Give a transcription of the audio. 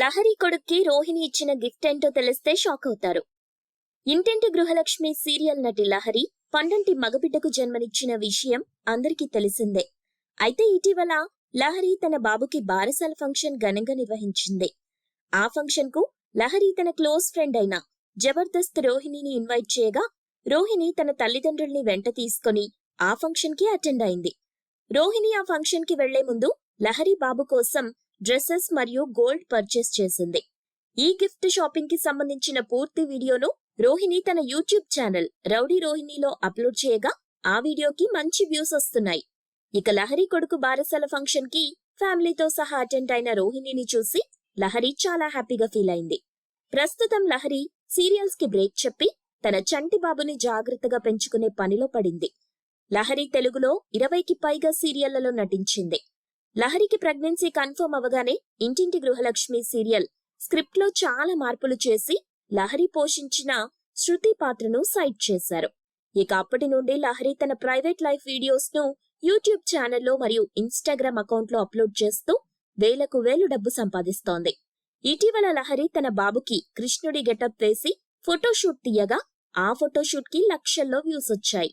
లహరి కొడుక్కి రోహిణి ఇచ్చిన గిఫ్ట్ ఏంటో తెలిస్తే షాక్ అవుతారు. ఇంటింటి గృహలక్ష్మి సీరియల్ నటి లహరి పండంటి మగబిడ్డకు జన్మనిచ్చిన విషయం అందరికీ తెలిసిందే. అయితే ఇటీవల లహరి తన బాబుకి బారసాల ఫంక్షన్ ఘనంగా నిర్వహించింది. ఆ ఫంక్షన్కు లహరి తన క్లోజ్ ఫ్రెండ్ అయిన జబర్దస్త్ రోహిణిని ఇన్వైట్ చేయగా రోహిణి తన తల్లిదండ్రుల్ని వెంట తీసుకుని ఆ ఫంక్షన్కి అటెండ్ అయింది. రోహిణి ఆ ఫంక్షన్కి వెళ్ళే ముందు లహరి బాబు కోసం డ్రెస్సెస్ మరియు గోల్డ్ పర్చేస్ చేసింది. ఈ గిఫ్ట్ షాపింగ్కి సంబంధించిన పూర్తి వీడియోను రోహిణి తన యూట్యూబ్ ఛానల్ రౌడీ రోహిణిలో అప్లోడ్ చేయగా ఆ వీడియోకి మంచి వ్యూస్ వస్తున్నాయి. ఇక లహరి కొడుకు బారసాల ఫంక్షన్కి ఫ్యామిలీతో సహా అటెండ్ అయిన రోహిణిని చూసి లహరి చాలా హ్యాపీగా ఫీల్ అయింది. ప్రస్తుతం లహరి సీరియల్స్కి బ్రేక్ చెప్పి తన చంటి బాబుని జాగ్రత్తగా పెంచుకునే పనిలో పడింది. లహరి తెలుగులో ఇరవైకి పైగా సీరియళ్ళలో నటించింది. లహరికి ప్రెగ్నెన్సీ కన్ఫర్మ్ అవగానే ఇంటింటి గృహలక్ష్మి సీరియల్ స్క్రిప్ట్లో చాలా మార్పులు చేసి లహరి పోషించిన శృతి పాత్రను సైడ్ చేశారు. ఇక అప్పటి నుండి లహరి తన ప్రైవేట్ లైఫ్ వీడియోస్ను యూట్యూబ్ ఛానల్లో మరియు ఇన్స్టాగ్రామ్ అకౌంట్లో అప్లోడ్ చేస్తూ వేలకు వేలు డబ్బు సంపాదిస్తోంది. ఇటీవల లహరి తన బాబుకి కృష్ణుడి గెటప్ వేసి ఫోటోషూట్ తీయగా ఆ ఫోటోషూట్కి లక్షల్లో వ్యూస్ వచ్చాయి.